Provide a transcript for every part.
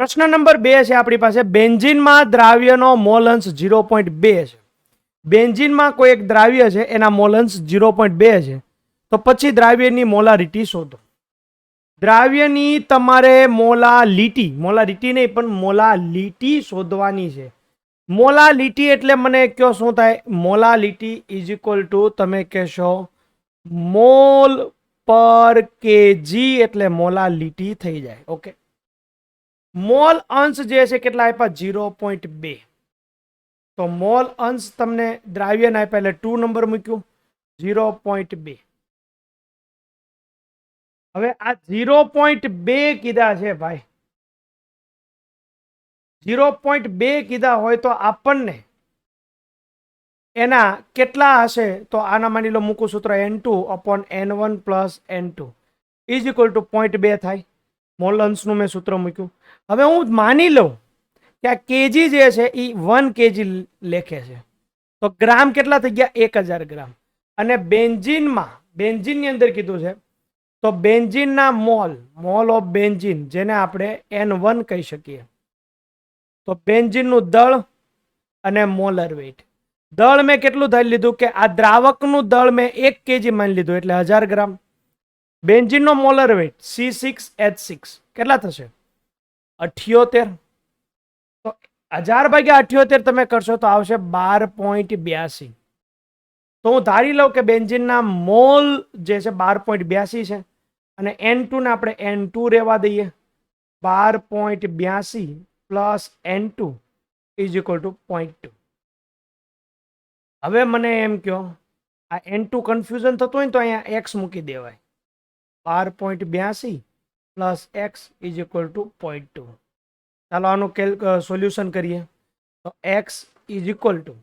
પ્રશ્ન નંબર બે છે આપણી પાસે. બેન્ઝિનમાં દ્રાવ્યનો મોલ અંશ ઝીરો પોઈન્ટ બે છે. બેન્ઝિનમાં કોઈ એક દ્રાવ્ય છે, એના મોલ અંશ ઝીરો પોઈન્ટ બે છે. તો પછી દ્રાવ્યની મોલારિટી શોધો. દ્રાવ્યની તમારે મોલાલિટી મોલારિટી નહીં, પણ મોલાલિટી શોધવાની છે. મોલાલિટી એટલે મને કયો શું થાય? મોલાલિટી ઇઝ ઇક્વલ ટુ, તમે કહેશો, મોલ પર કેજી એટલે મોલાલિટી થઈ જાય. ઓકે. મોલ અંશ જે છે કેટલા આપ્યા? ઝીરો પોઈન્ટ બે. તો મોલ અંશ તમને દ્રાવ્યને આપ્યા એટલે ટુ નંબર મૂક્યું. ઝીરો પોઈન્ટ બે. હવે આ ઝીરો પોઈન્ટ બે કીધા છે ભાઈ. ઝીરો પોઈન્ટ બે કીધા હોય તો આપણને એના કેટલા હશે? તો આના માની લો મૂકું સૂત્ર N two upon N one plus N two is equal to point બે થાય. મોલ અંશનું મેં સૂત્ર મૂક્યું. હવે હું માની લઉં કે આ કેજી જે છે એ વન કેજી લેખે છે. તો ગ્રામ કેટલા થઈ ગયા? એક હજાર ગ્રામ. અને બેન્ઝિનમાં, બેન્ઝિનની અંદર કીધું છે, તો બેન્ઝિનના મોલ મોલ ઓફ બેન્ઝિન, જેને આપણે એન વન કહી શકીએ. તો બેન્જિનનું દળ અને મોલર વેઇટ દળ મેં કેટલું ધારી લીધું કે આ દ્રાવકનું દળ મેં એક કેજી માની લીધું, એટલે હજાર ગ્રામ. બેન્ઝિનનો molar weight C six H six કેટલા થશે? અઠ્યોતેર. તો હજાર ભાગ્યા અઠ્યોતેર તમે કરશો તો આવશે બાર પોઈન્ટ બ્યાસી. તો હું ધારી લઉં કે બેન્ઝિનના મોલ જે છે બાર પોઈન્ટ બ્યાસી છે. અને એન ટુને આપણે એન ટુ રહેવા દઈએ. બાર પોઈન્ટ બ્યાસી plus N two is equal to point two હવે મને એમ કહો આ એન ટુ કન્ફ્યુઝન થતું હોય ને તો અહીંયા એક્સ મૂકી દેવાય. બાર પોઈન્ટ બ્યાસી plus X is equal to point two ચાલો આનું કેલ સોલ્યુશન કરીએ. તો X is equal to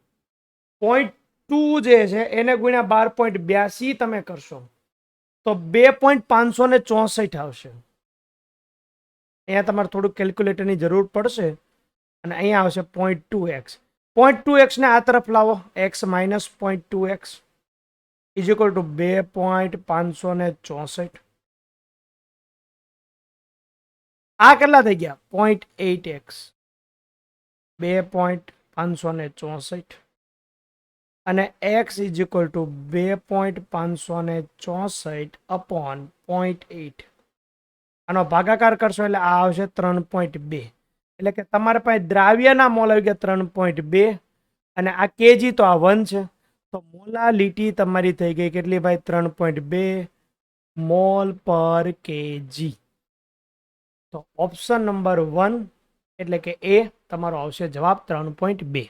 point two જે છે, એને ગુણ્યા બાર પોઈન્ટ બ્યાસી તમે કરશો. તો બે પોઈન્ટ પાંચસો ને ચોસઠ આવશે. અહીંયા તમારે થોડુંક કેલ્ક્યુલેટરની જરૂર પડશે અને અહીંયા આવશે point two X point two એક્સને આ તરફ લાવો. X minus point two X is equal to બે પોઈન્ટ પાંચસો ને ચોસઠ. આ કેટલા થઈ ગયા? પોઈન્ટ એઇટ એક્સ બે પોઈન્ટ પાંચસો ને ચોસઠ. અને એક્સ ઇઝ ઇક્વલ ટુ બે પોઈન્ટ પાંચસો ને ચોસઠ અપોન પોઈન્ટ એઇટ આનો ભાગાકાર કરશો એટલે આ આવશે ત્રણ પોઈન્ટ બે. એટલે કે તમારા પાસે દ્રાવ્યના મોલ આવી ગયા ત્રણ પોઈન્ટ બે. અને આ કેજી તો આ વન છે. તો મોલાલિટી તમારી થઈ ગઈ કેટલી ભાઈ? ત્રણ પોઈન્ટ બે મોલ પર કેજી તો ઓપ્શન નંબર વન એટલે કે એ તમારો આવશે જવાબ ત્રણ પોઈન્ટ બે.